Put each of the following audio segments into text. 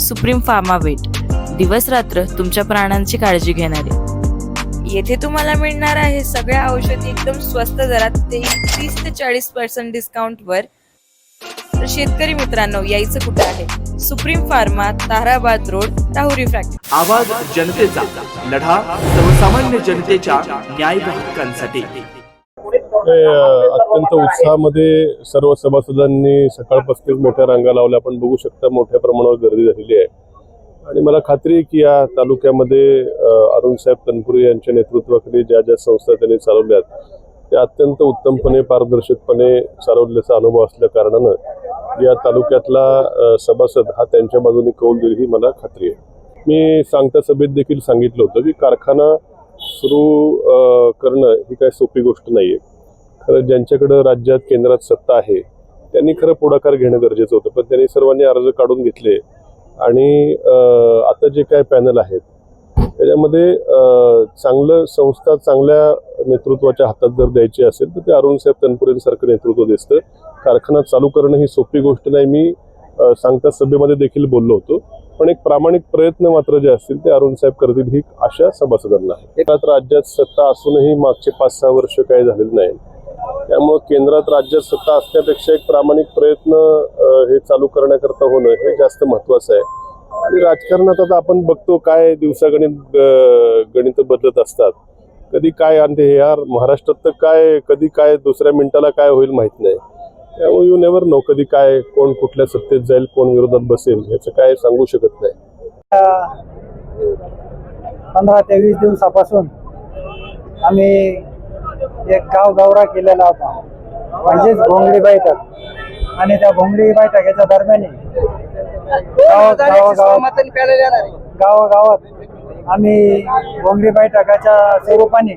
Supreme pharma weight. दिवस रात्र तुमच्या प्राणांची काळजी घेणारे. येथे तुम्हाला मिळणार आहे सगळ्या औषधी एकदम स्वस्त दरात ते तीस ते चाळीस पर्सेंट डिस्काउंटवर तर शेतकरी मित्रांनो यायचं कुठं आहे? Supreme Pharma Tarabad road Rahuri factory. आवाज जनतेचा लढा सर्वसामान्य जनतेच्या न्याय हक्कांसाठी अत्यंत उत्साहामध्ये सर्व सभासदांनी सकाळपासूनच मोठ्या रांगा लावल्या. आपण बघू शकता मोठ्या प्रमाणावर गर्दी झालेली आहे. आणि मला खात्री आहे की या तालुक्यामध्ये अरुणसाहेब तनपुरे यांच्या नेतृत्वाखाली ज्या ज्या संस्था त्यांनी चालवल्यात त्या अत्यंत उत्तमपणे पारदर्शकपणे चालवल्याचा अनुभव असल्या कारणानं या तालुक्यातला सभासद हा त्यांच्या बाजूने कौल देईल ही मला खात्री आहे. मी सांगता सभेत देखील सांगितलं होतं की कारखाना सुरू करणं ही काही सोपी गोष्ट नाही आहे खरं ज्यांच्याकडं राज्यात केंद्रात सत्ता आहे त्यांनी खरं पुढाकार घेणं गरजेचं होतं. पण त्यांनी सर्वांनी अर्ज काढून घेतले आणि आता जे काय पॅनल आहेत त्याच्यामध्ये चांगलं संस्था चांगल्या नेतृत्वाच्या हातात जर द्यायची असेल तर ते अरुणसाहेब तनपुरेंसारखं नेतृत्व दिसतं. कारखाना चालू करणं ही सोपी गोष्ट नाही. मी सांगता सभेमध्ये देखील बोललो होतो. पण एक प्रामाणिक प्रयत्न मात्र जे असतील ते अरुणसाहेब करतील ही आशा सभासदांना आहे. राज्यात सत्ता असूनही मागचे पाच सहा वर्ष काही झालेलं नाही त्यामुळं केंद्रात राज्यात सत्ता असण्यापेक्षा एक प्रामाणिक प्रयत्न हे चालू करण्याकरता होणं हे जास्त महत्वाचं आहे. आणि राजकारणात आता आपण बघतो काय दिवसागणित गणित बदलत असतात. कधी काय आणते हे यार महाराष्ट्रात तर काय कधी काय दुसऱ्या मिनिटाला काय होईल माहीत नाही. त्यामुळे यू नेवर नो कधी काय कोण कुठल्या सत्तेत जाईल कोण विरोधात बसेल याचं काय सांगू शकत नाही. पंधरा ते वीस दिवसापासून आम्ही एक गाव दौरा केलेला होता. म्हणजेच भोंगडी बैठक. आणि त्या भोंगडी बैठकीच्या दरम्यान गावागावात आम्ही भोंगडी बैठकाच्या स्वरूपाने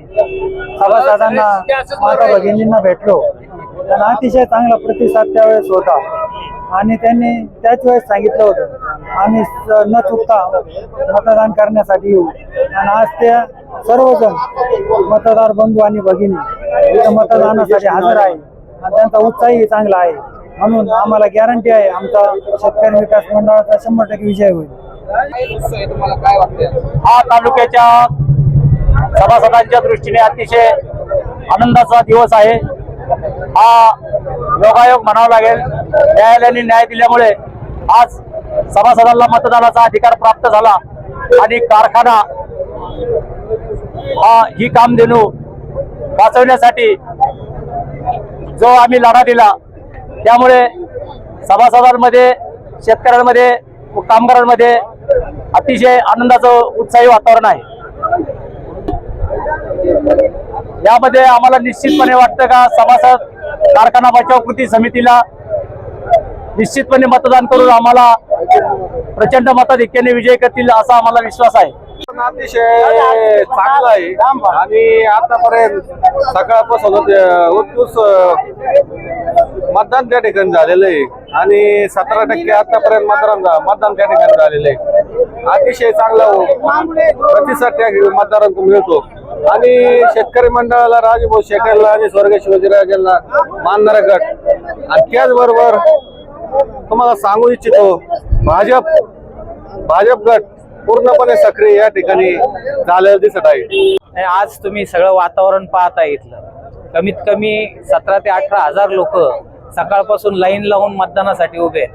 सभासदांना माता भगिनींना भेटलो. त्यांना अतिशय चांगला प्रतिसाद त्यावेळेस होता. आणि त्यांनी त्याच वेळेस सांगितलं होतं आम्ही न चुकता मतदान करण्यासाठी येऊ. आणि आज त्या सर्वजण मतदार बंधू आणि भगिनी इथं मतदानासाठी हजर आहे. आणि त्यांचा उत्साहही चांगला आहे. म्हणून आम्हाला गॅरंटी आहे आमचा शेतकरी विकास मंडळाचा शंभर टक्के विजय होईल. हा तालुक्याच्या सभासदांच्या दृष्टीने अतिशय आनंदाचा दिवस आहे. हा योगायोग म्हणावा लागेल न्यायालयाने न्याय दिल्यामुळे आज सभासदांना मतदानाचा अधिकार प्राप्त झाला आणि कारखाना हा ही कामधेनू वाचवण्यासाठी जो आम्ही लढा दिला त्यामुळे सभासदांमध्ये शेतकऱ्यांमध्ये व कामगारांमध्ये अतिशय आनंदाचं उत्साही वातावरण आहे. यामध्ये आम्हाला निश्चितपणे वाटतं का सभासद कारखाना बचाव कृती समितीला निश्चितपणे मतदान करून आम्हाला प्रचंड मताधिक्याने विजय करतील असा आम्हाला विश्वास आहे. अतिशय चांगलं आहे. आणि आतापर्यंत सकाळपासून उत्कृष्ट मतदान त्या ठिकाणी झालेलं आहे. आणि सतरा टक्के आतापर्यंत मतदान मतदान त्या ठिकाणी झालेलं आहे. अतिशय चांगला हो, प्रतिसाद त्या मतदारांक मिळतो. आणि शेतकरी मंडळाला राजभाऊ शेखरला आणि स्वर्ग शिवाजीराजांना मानणारा गट. आणि त्याचबरोबर तुम्हाला सांगू इच्छितो भाजप भाजप गट पूर्णपणे सक्रिय या ठिकाणी झालेलं दिसत आहे. आणि आज तुम्ही सगळं वातावरण पाहता इथलं. कमीत कमी सतरा ते अठरा हजार लोक सकाळपासून लाईन लावून मतदानासाठी उभे.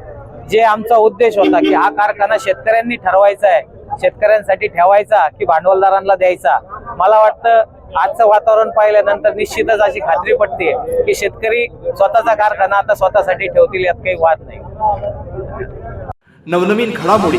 जे आमचा उद्देश होता की हा कारखाना शेतकऱ्यांनी ठरवायचा आहे शेतकऱ्यांसाठी ठेवायचा की भांडवलदारांना द्यायचा. मला वाटतं आजचं वातावरण पाहिल्यानंतर निश्चितच अशी खात्री पटते की शेतकरी स्वतःचा कारखाना आता स्वतःसाठी ठेवतील यात काही वाद नाही. नवनवीन घडामोडी